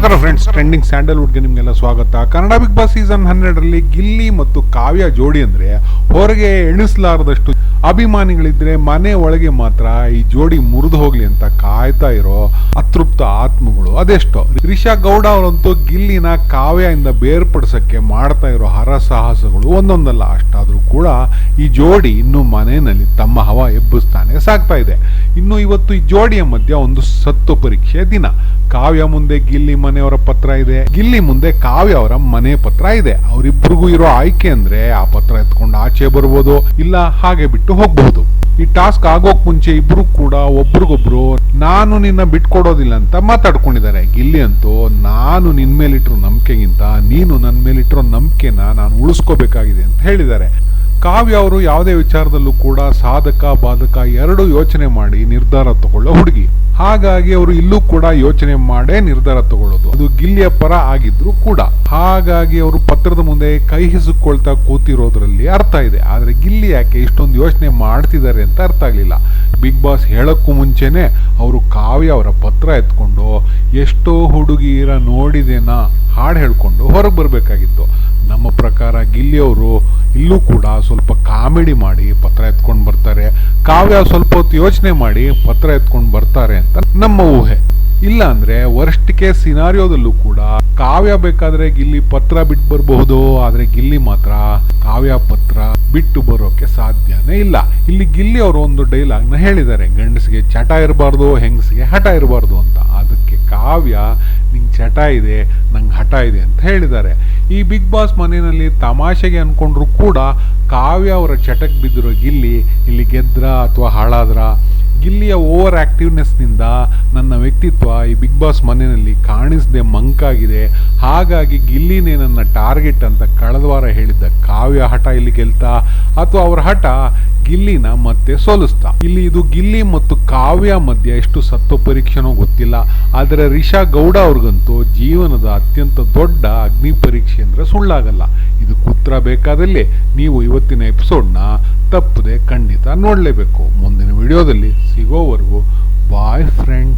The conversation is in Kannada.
ನಮಸ್ಕಾರ ಫ್ರೆಂಡ್ಸ್ ಟ್ರೆಂಡಿಂಗ್ ಸ್ಯಾಂಡಲ್ವುಡ್ಗೆ ನಿಮಗೆಲ್ಲ ಸ್ವಾಗತ. ಕನ್ನಡ ಬಿಗ್ ಬಾಸ್ ಸೀಸನ್ ಹನ್ನೆರಡರಲ್ಲಿ ಗಿಲ್ಲಿ ಮತ್ತು ಕಾವ್ಯ ಜೋಡಿ ಅಂದ್ರೆ ಹೊರಗೆ ಎಣಿಸಲಾರದಷ್ಟು ಅಭಿಮಾನಿಗಳಿದ್ರೆ ಮನೆ ಒಳಗೆ ಮಾತ್ರ ಈ ಜೋಡಿ ಮುರಿದು ಹೋಗ್ಲಿ ಅಂತ ಕಾಯ್ತಾ ಇರೋ ಅತೃಪ್ತ ಆತ್ಮಗಳು ಅದೆಷ್ಟೋ. ರಿಷಾ ಗೌಡ ಅವರಂತೂ ಗಿಲ್ಲಿನ ಕಾವ್ಯದಿಂದ ಬೇರ್ಪಡಿಸಕ್ಕೆ ಮಾಡ್ತಾ ಇರೋ ಹರಸಾಹಸಗಳು ಒಂದೊಂದಲ್ಲ. ಅಷ್ಟಾದ್ರೂ ಕೂಡ ಈ ಜೋಡಿ ಇನ್ನು ಮನೆಯಲ್ಲಿ ತಮ್ಮ ಹವ ಎಬ್ಬಿಸ್ತಾನೆ ಸಾಗ್ತಾ ಇದೆ. ಇನ್ನು ಇವತ್ತು ಈ ಜೋಡಿಯ ಮಧ್ಯ ಒಂದು ಸತ್ತು ಪರೀಕ್ಷೆ ದಿನ. ಕಾವ್ಯ ಮುಂದೆ ಗಿಲ್ಲಿ ಮನೆಯವರ ಪತ್ರ ಇದೆ. ಗಿಲ್ಲಿ ಮುಂದೆ ಕಾವ್ಯ ಅವರ ಮನೆ ಪತ್ರ ಇದೆ. ಅವರಿಬ್ಬರಿಗೂ ಇರೋ ಆಯ್ಕೆ ಅಂದ್ರೆ ಆ ಪತ್ರ ಎತ್ಕೊಂಡು ಆಚೆ ಬರ್ಬೋದು. ಇಲ್ಲ ಹಾಗೆ ಬಿಟ್ಟು ಹೋಗ್ಬಹುದು. ಈ ಟಾಸ್ಕ್ ಆಗೋಕ್ ಮುಂಚೆ ಇಬ್ರು ಕೂಡ ಒಬ್ರಿಗೊಬ್ರು, ನಾನು ನಿನ್ನ ಬಿಟ್ಕೊಡೋದಿಲ್ಲ ಅಂತ ಮಾತಾಡ್ಕೊಂಡಿದ್ದಾರೆ. ಗಿಲ್ಲಿ ಅಂತೂ, ನಾನು ನಿನ್ ಮೇಲಿಟ್ಟಿರೋ ನಂಬಿಕೆಗಿಂತ, ನೀನು ನನ್ನ ಮೇಲಿಟ್ಟಿರೋ ನಂಬಿಕೆನ ನಾನು ಉಳಿಸ್ಕೋಬೇಕಾಗಿದೆ ಅಂತ ಹೇಳಿದ್ದಾರೆ. ಕಾವ್ಯ ಅವರು ಯಾವುದೇ ವಿಚಾರದಲ್ಲೂ ಕೂಡ ಸಾಧಕ, ಬಾಧಕ ಎರಡು ಯೋಚನೆ ಮಾಡಿ ನಿರ್ಧಾರ ತಗೊಳ್ಳೋ ಹುಡುಗಿ. ಹಾಗಾಗಿ ಅವರು ಇಲ್ಲೂ ಕೂಡ ಯೋಚನೆ ಮಾಡೇ ನಿರ್ಧಾರ ತಗೊಳ್ಳೋದು. ಅದು ಗಿಲ್ಲಿಯ ಪರ ಆಗಿದ್ರು ಕೂಡ. ಹಾಗಾಗಿ ಅವರು ಪತ್ರದ ಮುಂದೆ ಕೈ ಹಿಸುಕೊಳ್ತಾ ಕೂತಿರೋದ್ರಲ್ಲಿ ಅರ್ಥ ಇದೆ. ಆದರೆ ಗಿಲ್ಲಿ ಯಾಕೆ ಇಷ್ಟೊಂದು ಯೋಚನೆ ಮಾಡ್ತಿದ್ದಾರೆ ಅಂತ ಅರ್ಥ ಆಗಲಿಲ್ಲ. ಬಿಗ್ ಬಾಸ್ ಹೇಳೋಕ್ಕೂ ಮುಂಚೆನೇ ಅವರು ಕಾವ್ಯ ಅವರ ಪತ್ರ ಎತ್ಕೊಂಡು, ಎಷ್ಟೋ ಹುಡುಗಿಯರ ನೋಡಿದೆನಾ? ಹಾಡು ಹೇಳ್ಕೊಂಡು ಹೊರಗೆ ಬರಬೇಕಾಗಿತ್ತು. ನಮ್ಮ ಪ್ರಕಾರ ಗಿಲ್ಲಿ ಅವರು ಇಲ್ಲೂ ಕೂಡ ಸ್ವಲ್ಪ ಕಾಮಿಡಿ ಮಾಡಿ ಪತ್ರ ಎತ್ಕೊಂಡು ಬರ್ತಾರೆ. ಕಾವ್ಯ ಸ್ವಲ್ಪ ಹೊತ್ತು ಯೋಚನೆ ಮಾಡಿ ಪತ್ರ ಎತ್ಕೊಂಡು ಬರ್ತಾರೆ ಅಂತ ನಮ್ಮ ಊಹೆ. ಇಲ್ಲ ಅಂದ್ರೆ ವರ್ಸ್ಟ್ ಕೇಸ್ ಸಿನಾರಿಯೋದಲ್ಲೂ ಕೂಡ ಕಾವ್ಯ ಬೇಕಾದ್ರೆ ಗಿಲ್ಲಿ ಪತ್ರ ಬಿಟ್ಟು ಬರಬಹುದು, ಆದ್ರೆ ಗಿಲ್ಲಿ ಮಾತ್ರ ಕಾವ್ಯ ಪತ್ರ ಬಿಟ್ಟು ಬರೋಕೆ ಸಾಧ್ಯನೇ ಇಲ್ಲ. ಇಲ್ಲಿ ಗಿಲ್ಲಿ ಅವರು ಒಂದು ಡೈಲಾಗ್ನ ಹೇಳಿದ್ದಾರೆ, ಗಂಡಸಿಗೆ ಚಟ ಇರಬಾರ್ದು, ಹೆಂಗಸಿಗೆ ಹಠ ಇರಬಾರ್ದು ಅಂತ. ಅದಕ್ಕೆ ಕಾವ್ಯ, ನಿಂಗೆ ಚಟ ಇದೆ, ನಂಗೆ ಹಠ ಇದೆ ಅಂತ ಹೇಳಿದ್ದಾರೆ. ಈ ಬಿಗ್ ಬಾಸ್ ಮನೆಯಲ್ಲಿ ತಮಾಷೆಗೆ ಅನ್ಕೊಂಡ್ರು ಕೂಡ ಕಾವ್ಯ ಅವರ ಚಟಕ್ಕೆ ಬಿದ್ದಿರೋ ಗಿಲ್ಲಿ ಇಲ್ಲಿ ಗೆದ್ರ ಅಥವಾ ಹಾಳಾದ್ರ? ಓವರ್ ಆಕ್ಟಿವ್ನೆಸ್ನಿಂದ ನನ್ನ ವ್ಯಕ್ತಿತ್ವ ಈ ಬಿಗ್ ಬಾಸ್ ಮನೆಯಲ್ಲಿ ಕಾಣಿಸದೆ ಮಂಕಾಗಿದೆ. ಹಾಗಾಗಿ ಗಿಲ್ಲಿನೇ ನನ್ನ ಟಾರ್ಗೆಟ್ ಅಂತ ಕಳೆದ ವಾರ ಹೇಳಿದ್ದ ಕಾವ್ಯ ಹಠ ಇಲ್ಲಿ ಗೆಲ್ತಾ ಅಥವಾ ಅವರ ಹಠ ಗಿಲ್ಲಿನ ಮತ್ತೆ ಸೋಲಿಸ್ತಾ. ಇಲ್ಲಿ ಇದು ಗಿಲ್ಲಿ ಮತ್ತು ಕಾವ್ಯ ಮಧ್ಯೆ ಎಷ್ಟು ಸತ್ವ ಪರೀಕ್ಷೆನೋ ಗೊತ್ತಿಲ್ಲ. ಆದರೆ ರಿಷಾ ಗೌಡ ಅವ್ರಿಗಂತೂ ಜೀವನದ ಅತ್ಯಂತ ದೊಡ್ಡ ಅಗ್ನಿ ಪರೀಕ್ಷೆ ಅಂದರೆ ಸುಳ್ಳಾಗಲ್ಲ. ಇದು ಕುತ್ರ ಬೇಕಾದಲ್ಲಿ ನೀವು ಇವತ್ತಿನ ಎಪಿಸೋಡ್ನ ತಪ್ಪದೆ ಖಂಡಿತ ನೋಡಲೇಬೇಕು. ಮುಂದಿನ ವಿಡಿಯೋದಲ್ಲಿ ಸಿಗೋವರೆಗೂ ಬಾಯ್ ಫ್ರೆಂಡ್